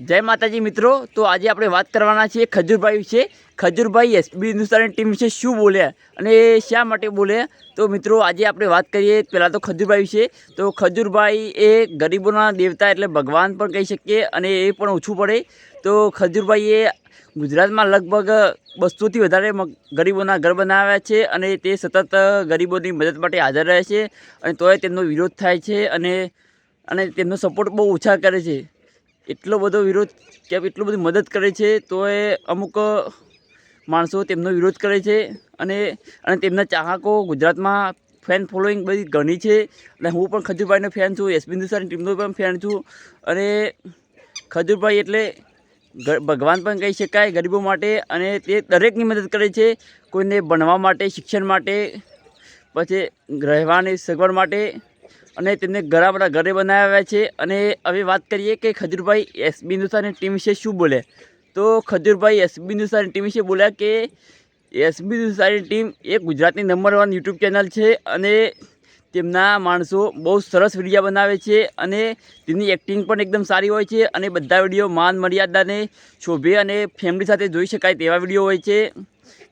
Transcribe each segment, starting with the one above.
જય માતાજી મિત્રો, તો આજે આપણે વાત કરવાના છીએ ખજૂરભાઈ વિશે. ખજૂરભાઈ એસબી હિન્દુસ્તાની ટીમ વિશે શું બોલ્યા અને શા માટે બોલ્યા તો મિત્રો, આજે આપણે વાત કરીએ પહેલાં તો ખજૂરભાઈ વિશે. તો ખજૂરભાઈ એ ગરીબોના દેવતા એટલે ભગવાન પણ કહી શકીએ અને એ પણ ઓછું પડે. તો ખજૂરભાઈએ ગુજરાતમાં લગભગ બસોથી વધારે ગરીબોના ઘર બનાવ્યા છે અને તે સતત ગરીબોની મદદ માટે હાજર રહે છે અને તોય તેમનો વિરોધ થાય છે અને અને તેમનો સપોર્ટ બહુ ઓછા કરે છે. એટલો બધો વિરોધ કે એટલું બધું મદદ કરે છે તો એ અમુક માણસો તેમનો વિરોધ કરે છે અને અને તેમના ચાહકો ગુજરાતમાં ફેન ફોલોઈંગ બધી ઘણી છે. અને હું પણ ખજુરભાઈનો ફેન છું એસબી હિન્દુસ્તાની ટીમનો પણ ફેન છું. અને ખજુરભાઈ એટલે ભગવાન પણ કહી શકાય ગરીબો માટે અને તે દરેકની મદદ કરે છે, કોઈને ભણવા માટે, શિક્ષણ માટે, પછી રહેવાની સગવડ માટે. અને તેમને ઘણા બધા ઘરે બનાવ્યા છે. અને હવે વાત કરીએ કે ખજૂરભાઈ એસબી નુસાની ટીમ વિશે શું બોલે? તો ખજૂરભાઈ એસબી નુસાની ટીમ વિશે બોલ્યા કે એસબી નુસાની ટીમ એ ગુજરાતની નંબર વન યુટ્યુબ ચેનલ છે અને તેમના માણસો બહુ સરસ વિડીયા બનાવે છે અને તેમની એક્ટિંગ પણ એકદમ સારી હોય છે અને બધા વીડિયો માન મર્યાદાને શોભે અને ફેમિલી સાથે જોઈ શકાય તેવા વીડિયો હોય છે.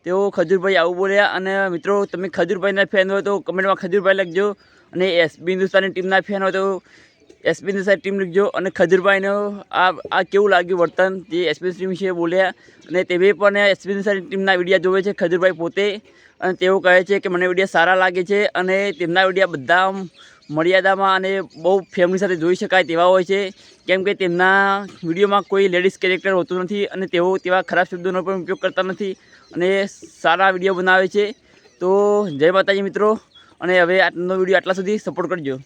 તેઓ ખજૂરભાઈ આવું બોલ્યા અને મિત્રો, તમે ખજૂરભાઈના ફેન હોય તો કમેન્ટમાં ખજૂરભાઈ લખજો અને એસબી હિન્દુસ્તાની ટીમના ફેન હોય તો એસબી હિન્દુસ્તાની ટીમ લખજો અને ખજૂરભાઈનો આ આ કેવું લાગ્યું વર્તન? જે એસબી ટીમ વિશે બોલ્યા અને તે પણ એસબી હિન્દુસ્તાની ટીમના વિડીયા જોવે છે ખજૂરભાઈ પોતે અને તેઓ કહે છે કે મને વિડીયા સારા લાગે છે અને તેમના વિડીયા બધા મર્યાદામાં અને બહુ ફેમિલી સાથે જોઈ શકાય તેવા હોય છે. કેમ કે તેમના વિડીયોમાં કોઈ લેડીઝ કેરેક્ટર હોતું નથી અને તેઓ તેવા ખરાબ શબ્દોનો પણ ઉપયોગ કરતા નથી અને સારા વીડિયો બનાવે છે. તો જય માતાજી મિત્રો. અને હવે આજનો વીડિયો આટલા સુધી સપોર્ટ કરજો.